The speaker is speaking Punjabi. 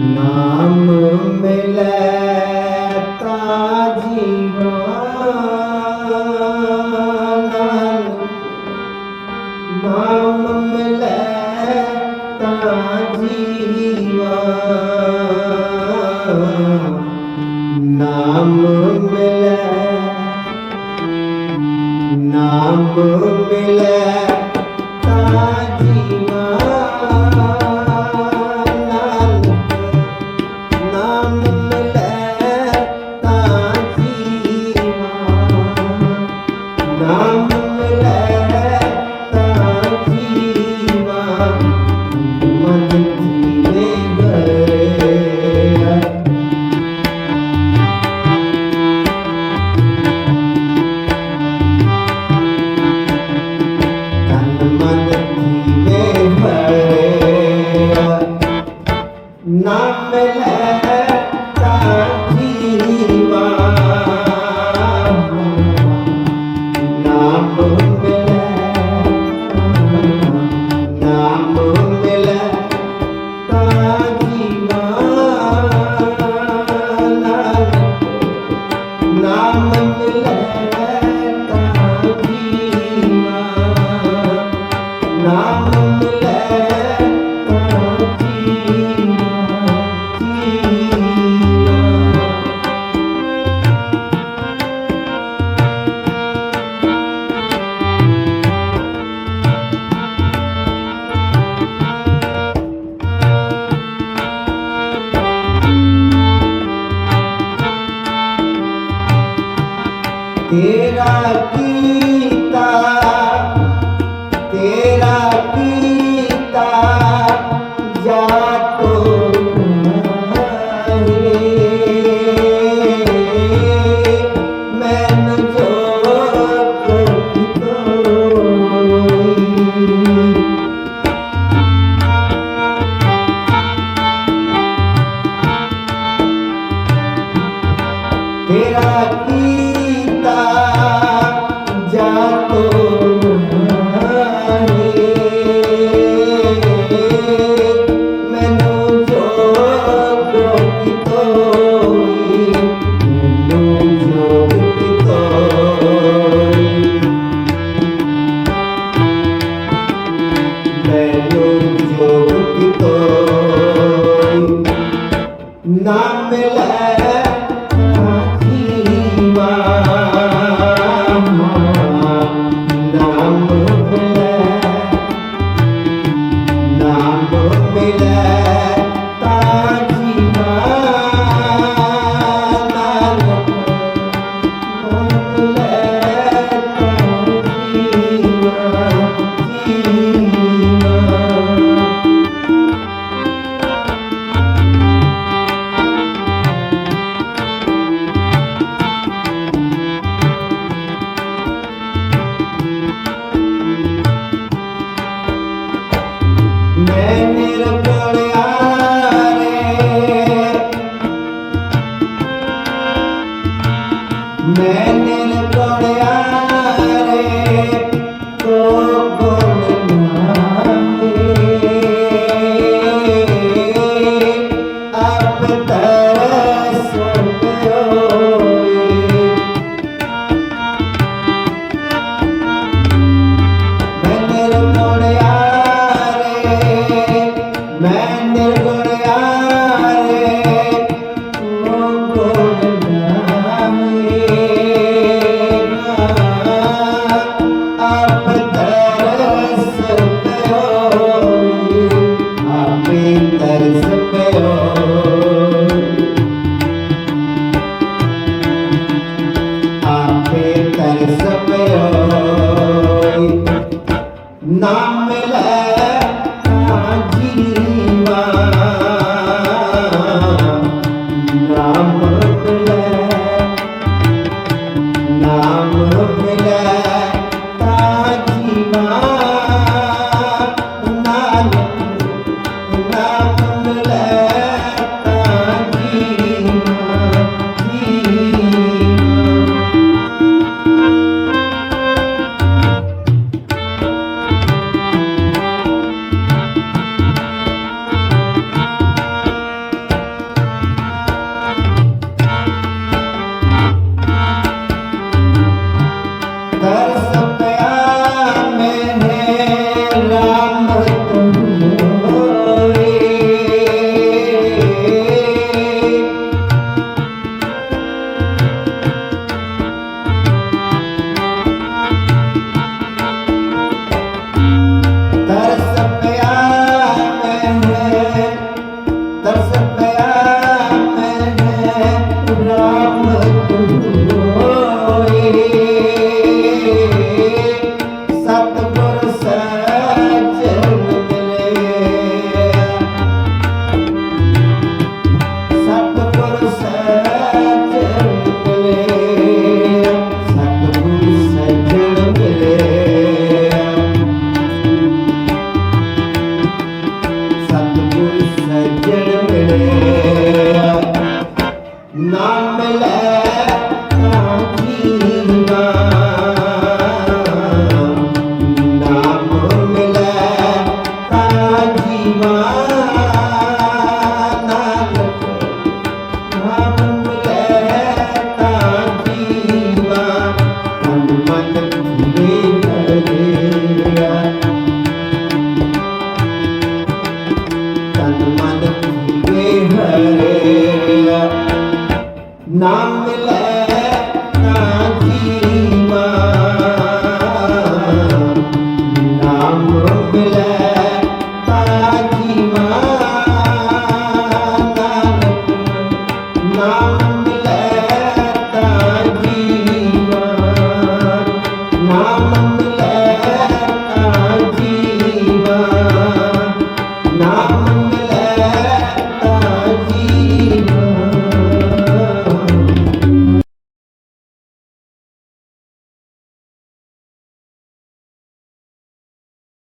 ਨਾਮ ਮਿਲੈ ਤਾ ਜੀਵਾਨ। ਨਾਮ ਮਿਲੈ ਤਾ ਜੀਵਾਨ। ਨਾਮ ਮਿਲੈ ਨਾਮ ਮਿਲੈ love. ਤੇਰਾ ਕੀਤਾ ਤੇਰਾ ਕੀਤਾ ਜਾ ਤੇਰਾ Thank you.